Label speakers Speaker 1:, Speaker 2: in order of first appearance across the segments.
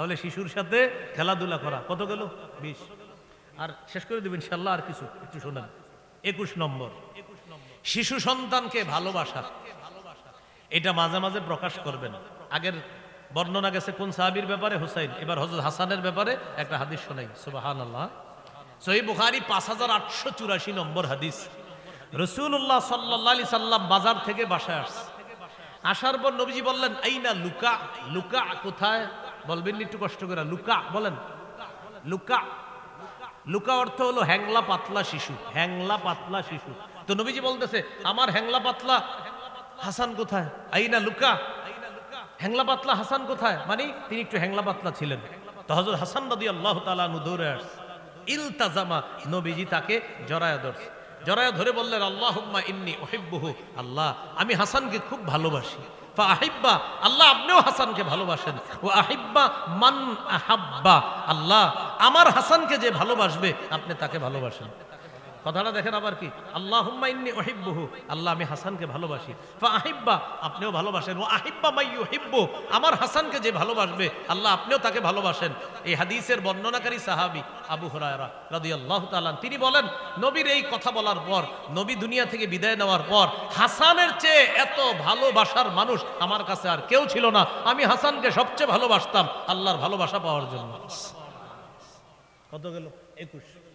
Speaker 1: তাহলে শিশুর সাথে খেলাধুলা করা। কত গেল? বিশ। আর শেষ করে দেবেন ইনশাল্লাহ আর কিছু। একটু শোনেন। একুশ নম্বর। শিশু সন্তানকে ভালোবাসা। এটা মাঝে মাঝে প্রকাশ করবেন। আগের বর্ণনা গেছে কোন সাহাবির ব্যাপারে? হুসাইন। এবার হজরত হাসানের ব্যাপারে একটা হাদিস শোনাই। সুবাহান আল্লাহ সহি বুখারি পাঁচ হাজার আটশো চুরাশি নম্বর হাদিস। রসুল্লাহ সাল্লাহ আলি সাল্লাম বাজার থেকে বাসায় আসছে। আসার পর নবীজি বললেন এই না লুকা? লুকা কোথায়? বলবেন একটু কষ্ট করে। লুকা, বলেন। লুকা। লুকা অর্থ হলো হ্যাংলা পাতলা শিশু। হ্যাংলা পাতলা শিশু। তো নবীজি বলতেছে, আমার হ্যাংলা পাতলা হাসান কোথায়? আইনা লুকা। হ্যাংলা পাতলা হাসান কোথায়? মানে তিনি একটু হ্যাংলা পাতলা ছিলেন। তো হজরত হাসান নদী আল্লাহ তালা দৌড়ে ইলতাজামা নবীজি তাকে জরায়া ধরছে। জরায়া ধরে বললেন আল্লাহ ইন্নি ওহিব্বুহু আল্লাহ, আমি হাসানকে খুব ভালোবাসি। ফা আহিব্বা? আল্লাহ, আপনিও হাসানকে ভালোবাসেন। ও আহিব্বা মান আহাব্বা। আল্লাহ, আমার হাসানকে যে ভালোবাসবে, আপনি তাকে ভালোবাসেন। কথাটা দেখেন আবার কি? আল্লাহ ইন্নি ওহিব্বুহু আল্লাহ, আমি হাসানকে ভালোবাসি। আহিব্বা, আপনিও ভালোবাসেন। ও আহিব্বা মাই ইউহিব্বু। আমার হাসানকে যে ভালোবাসবে, আল্লাহ আপনিও তাকে ভালোবাসেন। এই হাদিসের বর্ণনাকারী সাহাবী আবু হুরায়রা রাদিয়াল্লাহু তাআলা তিনি বলেন, নবীর এই কথা বলার পর, নবী দুনিয়া থেকে বিদায় নেওয়ার পর, হাসানের চেয়ে এত ভালোবাসার মানুষ আমার কাছে আর কেউ ছিল না। আমি হাসানকে সবচেয়ে ভালোবাসতাম আল্লাহর ভালোবাসা পাওয়ার জন্য। কত গেল? একুশ।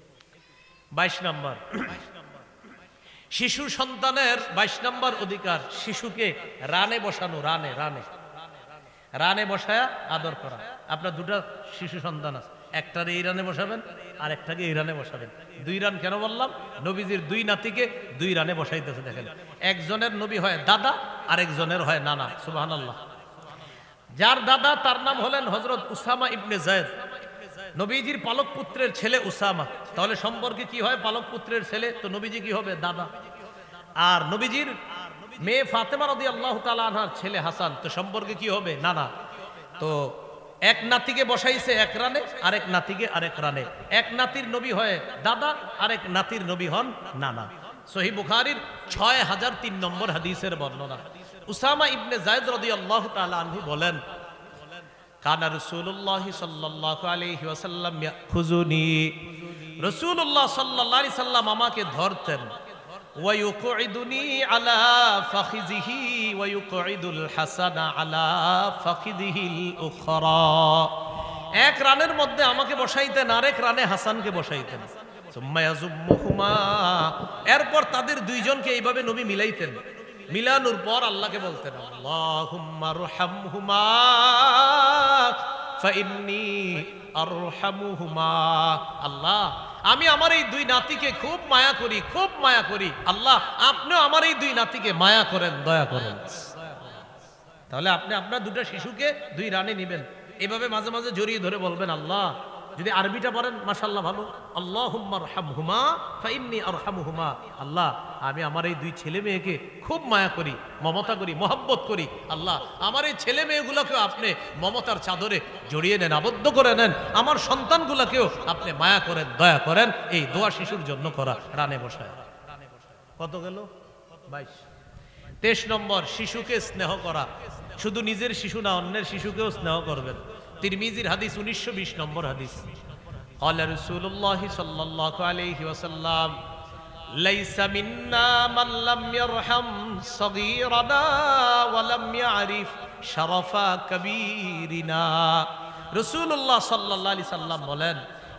Speaker 1: বাইশ নাম্বার। শিশু সন্তানের বাইশ নাম্বার অধিকার, শিশুকে রানে বসানো, রানে রানে। রানে বসায়া আদর করা। আপনার দুটা শিশু সন্তান আছে, একটারে এই রানে বসাবেন আর একটাকে এই রানে বসাবেন। দুই রান কেন বললাম? নবীজির দুই নাতিকে দুই রানে বসাইতেছে, দেখেন। একজনের নবী হয় দাদা আর একজনের হয় নানা আল্লাহ যার দাদা তার নাম হলেন হজরত উসামা ইবনে জায়দ নবীজির পালক পুত্রের ছেলে উসামা। তাহলে সম্পর্কে কি হয়? পালক পুত্রের ছেলে, তো নবীজি কি হবে? দাদা। আর নবীজির মেয়ে ফাতেমা রদি আল্লাহ আনহার ছেলে হাসান, তো সম্পর্কে কি হবে? নানা। তো এক নাতিকে বসাইছে এক রানে, আরেক নাতিকে আরেক রানে। এক নাতির নবী হয় দাদা, আরেক নাতির নবী হন নানা। সহি বুখারির ছয় হাজার তিন নম্বর হাদিসের বর্ণনা। উসামা ইবনে জায়দ রদি আল্লাহ আনহু বলেন রসুল্লাহ আমাকে ধরতেন। আলা হাসানা আলা ফাখিদিহিল এক রানের মধ্যে আমাকে বসাইতেন, আরেক রানে হাসানকে বসাইতেন। এরপর তাদের দুইজনকে এইভাবে নবী মিলাইতেন। মিলানোর পর আল্লাহকে বলতেন আল্লাহ, আমি আমার এই দুই নাতিকে খুব মায়া করি, খুব মায়া করি। আল্লাহ, আপনিও আমার এই দুই নাতিকে মায়া করেন, দয়া করেন। তাহলে আপনি আপনার দুটা শিশুকে দুই রানে নেবেন। এভাবে মাঝে মাঝে জড়িয়ে ধরে বলবেন, আল্লাহ যদি আরবিটা পড়েন মাশাল্লাহ ভালো। আল্লাহ আল্লাহ, আমি আমার এই দুই ছেলে মেয়েকে খুব মায়া করি, মমতা করি, মহব্বত করি। আল্লাহ, আমার এই ছেলে মেয়েগুলোকেও আপনি মমতার চাদরে জড়িয়ে নেন, আবদ্ধ করে নেন। আমার সন্তানগুলোকেও আপনি মায়া করেন, দয়া করেন। এই দোয়া শিশুর জন্য করা, রানে বসায়। কত গেল? বাইশ। তেইশ নম্বর, শিশুকে স্নেহ করা। শুধু নিজের শিশু না, অন্যের শিশুকেও স্নেহ করবেন। তিরমিজির হাদিস উনিশশো বিশ নম্বর হাদিস قال رسول الله صلى الله عليه وسلم ليس منا من لم يرحم صغيرنا ولم يعرف شرف كبيرنا রসুল্লাহ সাল্লাহ আলি সাল্লাম বলেন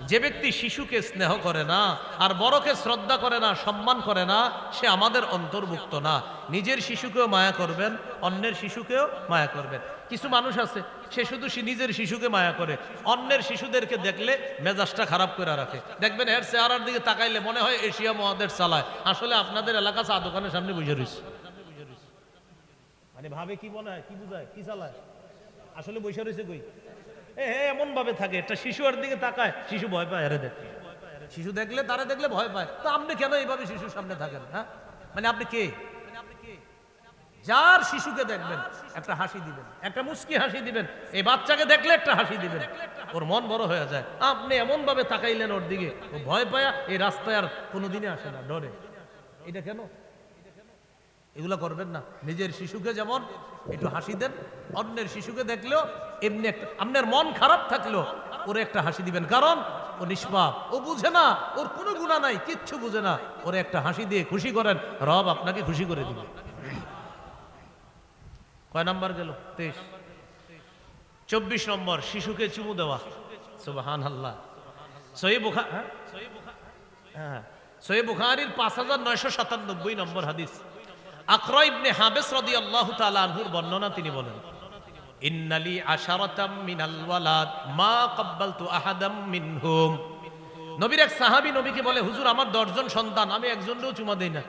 Speaker 1: যে ব্যক্তি শিশুকে স্নেহ করে না আর বড়কে শ্রদ্ধা করে না সম্মান করে না সে আমাদের অন্তর্ভুক্ত না নিজের শিশুকেও মায়া করবেন অন্যের শিশুকেও মায়া করবেন কিছু মানুষ আছে সে শুধু সে নিজের শিশুকে মায়া করে অন্যের শিশুদেরকে দেখলে মেজাজটা খারাপ করে রাখে। দেখবেন এর চেহারার দিকে তাকাইলে মনে হয় এশিয়া মহাদের চালায়। আসলে আপনাদের এলাকা চা দোকানের সামনে বুঝে রয়েছে। মানে ভাবে কি হয় কি বুঝায় কি চালায়? আসলে বসে রয়েছে কই? এ হে এমন ভাবে থাকে একটা শিশু আর দিকে তাকায় শিশু ভয় পায় আরে দেখে। শিশু দেখলে তারা দেখলে ভয় পায়। তো আপনি কেন এইভাবে শিশুর সামনে থাকেন হ্যাঁ? মানে আপনি কে? যার শিশুকে দেখবেন, একটা হাসি দিবেন, একটা মুস্কি হাসি দিবেন, এই বাচ্চাকে দেখলে একটা হাসি দিবেন। ওর মন বড় হয়ে যায়। আপনি এমন ভাবে তাকাইলেন ওর দিকে, ও ভয় পায়া এই রাস্তায় আর কোনোদিনই আসে না, ডরে। এটা কেন? এগুলো করবেন না। নিজের শিশুকে যেমন একটু হাসি দেন, অন্যের শিশুকে দেখলেও এমনি একটা, আপনার মন খারাপ থাকলেও ওরে একটা হাসি দিবেন। কারণ ও নিষ্পাপ। ও বুঝে না, ওর কোনো গুণা নাই, কিচ্ছু বুঝে না। ওরে একটা হাসি দিয়ে খুশি করেন, রব আপনাকে খুশি করে দিবে। কয় নাম্বার গেল? তেইশ। চব্বিশ নম্বর, শিশুকে চুমু দেওয়া। সুবাহান আল্লাহ সহি বুখা হ্যাঁ? হ্যাঁ। সহি বুখারির পাঁচ হাজার নয়শো সাতানব্বই নম্বর হাদিস। আকরা ইবনে হাবেস রদি আল্লাহ আনহুর বর্ণনা তিনি বলেন, ইন্নালি আশারাতাম মিনাল ওয়ালাদ, মা কাব্বালতু আহাদাম মিনহুম। নবীর এক সাহাবী নবীকে বলে, হুজুর, আমার দশজন সন্তান, আমি একজনকেও চুমা দেই না।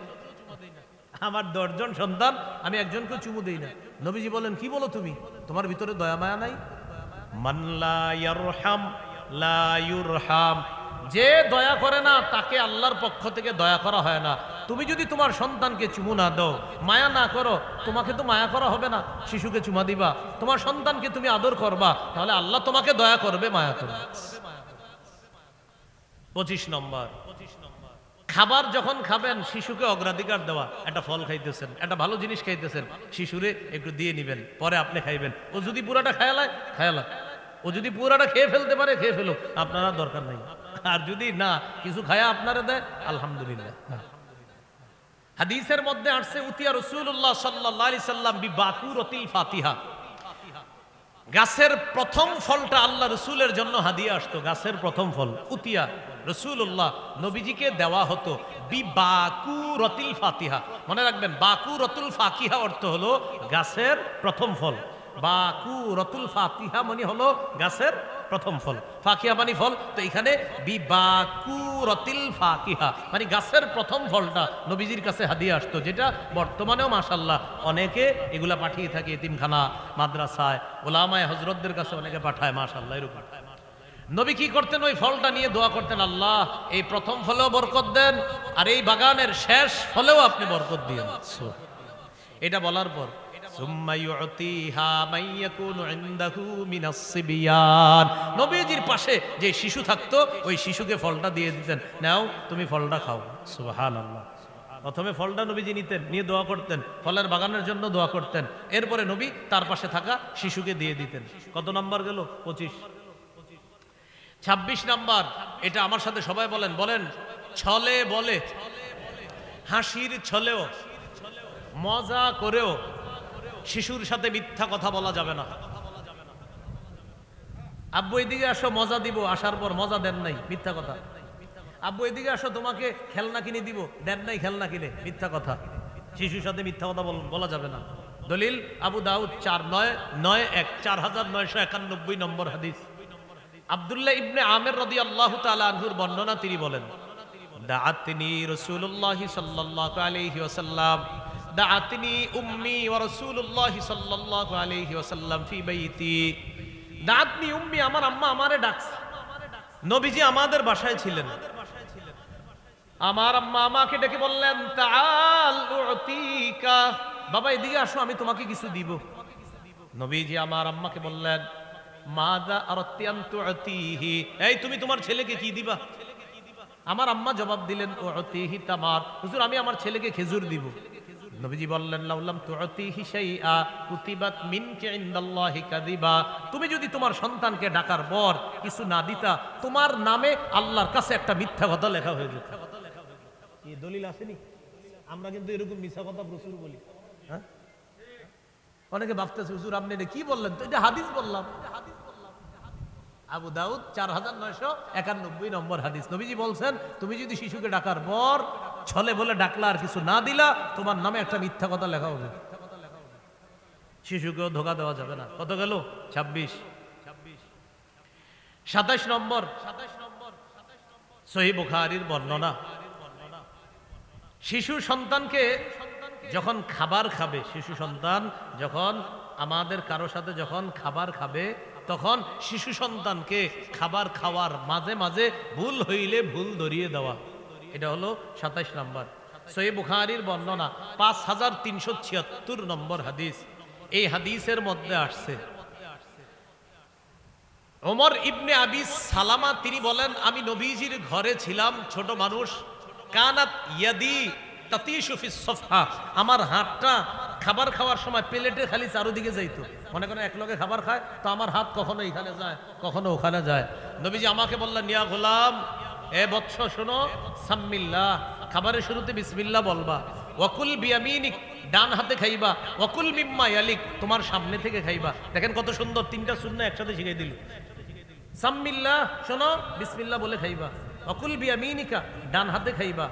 Speaker 1: আমার দশজন সন্তান, আমি একজনকে চুমু দিই না। নবীজি বলেন, কি বলো তুমি? তোমার ভিতরে দয়া মায়া নাই? যে দয়া করে না, তাকে আল্লাহর পক্ষ থেকে দয়া করা হয় না। তুমি যদি তোমার সন্তানকে চুমু না দাও, মায়া না করো, তোমাকে তো মায়া করা হবে না। শিশুকে চুমা দিবা। তোমার সন্তানকে তুমি আদর করবা, তাহলে আল্লাহ তোমাকে দয়া করবে মায়া করবে। পঁচিশ নম্বর পঁচিশ নম্বর। খাবার যখন খাবেন, শিশুকে অগ্রাধিকার দেওয়া, একটা ফল খাইতেছেন, একটা ভালো জিনিস খাইতেছেন, শিশুরে একটু দিয়ে নিবেন, পরে আপনি খাইবেন। ও যদি পুরাটা খায়ালায় খায়ালায় ও যদি পুরাটা খেয়ে ফেলতে পারে, খেয়ে ফেলুক, আপনারা দরকার নাই। আর যদি না, কিছু খায়া আপনারা দেয়, আলহামদুলিল্লাহ। হাদিসের মধ্যে আসছে, উতিয়া রসুল্লাহ সাল্লাহ সাল্লাম বি বাকুর অতিল ফাতিহা। গাছের প্রথম ফলটা আল্লাহ রসুলের জন্য হাদিয়া আসতো। গাছের প্রথম ফল, উতিয়া। রসুল্লাহ নবীজিকে দেওয়া হতো, বি বাকু রতিল ফাতিহা। মনে রাখবেন বাকু রতুল ফাকিহা অর্থ হলো গাছের প্রথম ফল। বাকু রতুল ফাতিহা মানে হলো গাছের প্রথম ফল। ফাকিহা মানে ফল। তো এখানে বি বাকু রতিল ফাকিহা। মানে গাছের প্রথম ফলটা নবীজির কাছে হাদিয়ে আসতো, যেটা বর্তমানেও মাসাল্লাহ অনেকে এগুলা পাঠিয়ে থাকে এতিমখানা, মাদ্রাসায়। ওলামায় হজরতদের কাছে অনেকে পাঠায় মাসাল্লাহ এরকম নবী কি করতেন ওই ফলটা নিয়ে দোয়া করতেন, আল্লাহ, এই প্রথম ফলেও বরকত দেন, আর এই বাগানের শেষ ফলেও আপনি বরকত দিয়ে এটা বলার পর নবীজির পাশে যে শিশু থাকতো, ওই শিশুকে ফলটা দিয়ে দিতেন। নাও, তুমি ফলটা খাও। সুবহানাল্লাহ। প্রথমে ফলটা নবীজি নিতেন, নিয়ে দোয়া করতেন। ফলের বাগানের জন্য দোয়া করতেন। এরপরে নবী তার পাশে থাকা শিশুকে দিয়ে দিতেন। কত নম্বর গেল? পঁচিশ। ছাব্বিশ নাম্বার, এটা আমার সাথে সবাই বলেন। বলেন, ছলে বলে। হাসির ছলেও। মজা করেও। শিশুর সাথে মিথ্যা কথা বলা যাবে না। আব্বু, এদিকে আসো, মজা দিব। আসার পর মজা দেন নাই, মিথ্যা কথা। আব্বু, এদিকে আসো, তোমাকে খেলনা কিনে দিব। দেন নাই খেলনা কিনে, মিথ্যা কথা। শিশুর সাথে মিথ্যা কথা বলা যাবে না। দলিল, আবু দাউদ, চার নয় নয় এক, চার হাজার নয়শো একানব্বই নম্বর হাদিস। আব্দুল্লাহ ইবনে আমের রদি আল্লাহ আনহুর বর্ণনা তিনি বলেন, দাআতনি রাসূলুল্লাহ সাল্লাল্লাহু আলাইহি ওয়াসাল্লাম দাআতনি উম্মি ওয়া রাসূলুল্লাহ সাল্লাল্লাহু আলাইহি ওয়াসাল্লাম ফি বাইতি। দাআতনি উম্মি আমার আম্মা আমারে ডাকছে। নবীজি আমাদের বাসায় ছিলেন। আমার আম্মা আমাকে ডেকে বললেন, তাআল উতিকা। বাবা, এদিকে আসো, আমি তোমাকে কিছু দিব। নবীজি আমার আম্মাকে বললেন, মাদা আরত্যান্ত এই, তুমি তোমার ছেলেকে কি দিবা? আমার আম্মা জবাব দিলেন ও অতিহি তামার। হুজুর, আমি আমার ছেলেকে খেজুর দিব। নবীজি বললেন লাউলাম তুতিহি শাইআ কুতিবাত মিনকা ইনদাল্লাহি কাযিবা। তুমি যদি তোমার সন্তানকে ডাকার পর কিছু না দিতা তোমার নামে আল্লাহর কাছে একটা মিথ্যা কথা লেখা হয়ে যেত। কি দলিল আসেনি? আমরা কিন্তু এরকম মিথ্যা কথা প্রচুর বলি। হ্যাঁ? অনেকে ভাবতেছে হুজুর আপনি এটা কি বললেন? তো এটা হাদিস বললাম। আবু দাউদ চার হাজার নয়শো একানব্বই নম্বর হাদিস। নবীজি বলছেন তুমি যদি শিশুকে ডাকার পর ছলে বলে ডাকলা আর কিছু না দিলা, তোমার নামে একটা মিথ্যা কথা লেখা হবে। শিশুকেও ধোকা দেওয়া যাবে না। কত গেল? ছাব্বিশ। সাতাশ নম্বর। সহি বুখারির বর্ণনা। শিশু সন্তানকে যখন খাবার খাবে, শিশু সন্তান যখন আমাদের কারও সাথে যখন খাবার খাবে, তখন শিশু সন্তানকে খাবার খাওয়ার মাঝে মাঝে ভুল হইলে ভুল ধরিয়ে দেওয়া। এটা হলো সাতাইশ নম্বর। সই বুখারির বর্ণনা, পাঁচ হাজার তিনশো ছিয়াত্তর নম্বর হাদিস। এই হাদিসের মধ্যে আসছে, ওমর ইবনে আবিস সালামা, তিনি বলেন, আমি নবীজির ঘরে ছিলাম, ছোট মানুষ। কানাত ইয়াদি তাতিশু ফিস সফহা। আমার হাতটা খাবার খাওয়ার সময় প্লেটে খালি চারোদিকে যাইতো। মনে করেন এক লগে খাবার খায়, তো আমার হাত কখনো এখানে যায়, কখনো ওখানে যায়। নবীজি আমাকে বললেন নিয়া গোলাম এ বৎস শোনো সাম্মিল্লাহ খাবারের শুরুতে বিসমিল্লাহ বলবা। ওয়াকুল বিয়ামিনিক, ডান হাতে খাইবা। ওয়াকুল মিম্মা ইয়ালিক, তোমার সামনে থেকে খাইবা। দেখেন কত সুন্দর, তিনটা শূন্য একসাথে শিখাই দিল। সাম্মিল্লাহ শোনো বিসমিল্লাহ বলে খাইবা। অকুল বিয়ামিনিকা, ডান হাতে খাইবা।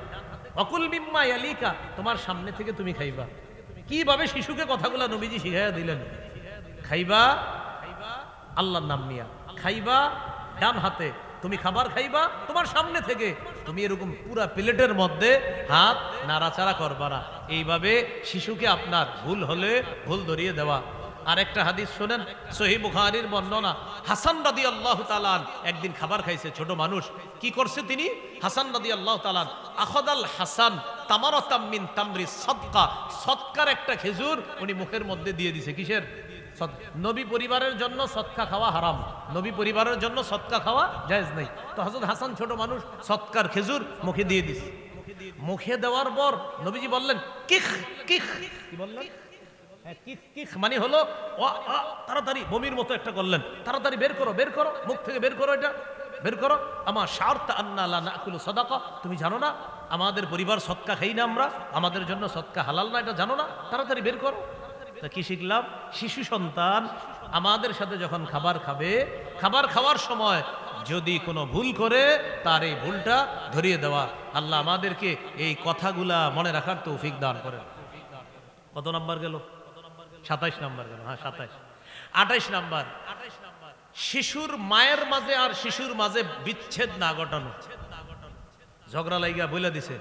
Speaker 1: অকুল বিম্মা ইয়ালিকা, তোমার সামনে থেকে তুমি খাইবা। কীভাবে শিশুকে কথাগুলা নবীজি শিখাইয়া দিলেন? খাইবা, আল্লাহর নাম নিয়া। খাইবা, ডান হাতে। তুমি খাবার খাইবা তোমার সামনে থেকে। তুমি এরকম পুরা প্লেটের মধ্যে হাত নাড়াচাড়া করবা না। এইভাবে শিশুকে আপনার ভুল হলে ভুল ধরিয়ে দেওয়া। আরেকটা হাদিস শোনেন সহি বুখারীর বর্ণনা। হাসান রাদি আল্লাহ তালান একদিন খাবার খাইছে, ছোট মানুষ। কি করছে তিনি? হাসান রাদি আল্লাহ তালান আখদাল হাসান তামারতাম্মিন তামরি সৎকা সৎকার একটা খেজুর উনি মুখের মধ্যে দিয়ে দিছে, কিসের? নবী পরিবারের জন্য সৎকা খাওয়া হারাম। নবী পরিবারের জন্য সৎকা খাওয়া জায়েজ নেই। তো হযরত হাসান ছোট মানুষ সৎকার খেজুর মুখে দিয়ে দিছে মুখে দেওয়ার পর নবীজি বললেন কিখ কিখ। কি বললেন? হ্যাঁ, মানে হলো তাড়াতাড়ি বমির মতো একটা করলেন। তাড়াতাড়ি বের করো বের করো মুখ থেকে বের করো এটা। বের করো। আমার স্বার্থ আন্না নাকুলু সাদাকা। তুমি জানো না আমাদের পরিবার সৎকা খাই না আমরা আমাদের জন্য সৎকা হালাল না এটা জানো না। তাড়াতাড়ি বের করো। তা কি শিখলাম? শিশু সন্তান আমাদের সাথে যখন খাবার খাবে, খাবার খাওয়ার সময় যদি কোনো ভুল করে, তার এই ভুলটা ধরিয়ে দেওয়া। আল্লাহ আমাদেরকে এই কথাগুলা মনে রাখার তৌফিক দান করেন। কত নাম্বার গেল? সাতাইশ নাম্বার গেল হ্যাঁ সাতাইশ। আঠাইশ নাম্বার। শিশুর মায়ের মাঝে আর শিশুর মাঝে বিচ্ছেদ না ঘটানো। ঝগড়া লাইগা বলে দিছে।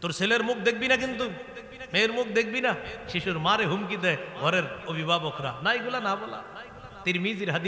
Speaker 1: তোর ছেলের মুখ দেখবি না কিন্তু? মেয়ের মুখ দেখবি না? শিশুর মারে হুমকি দেয় ঘরের অভিভাবকরা। না, এগুলা না বলা। তিরমিজির হাদিস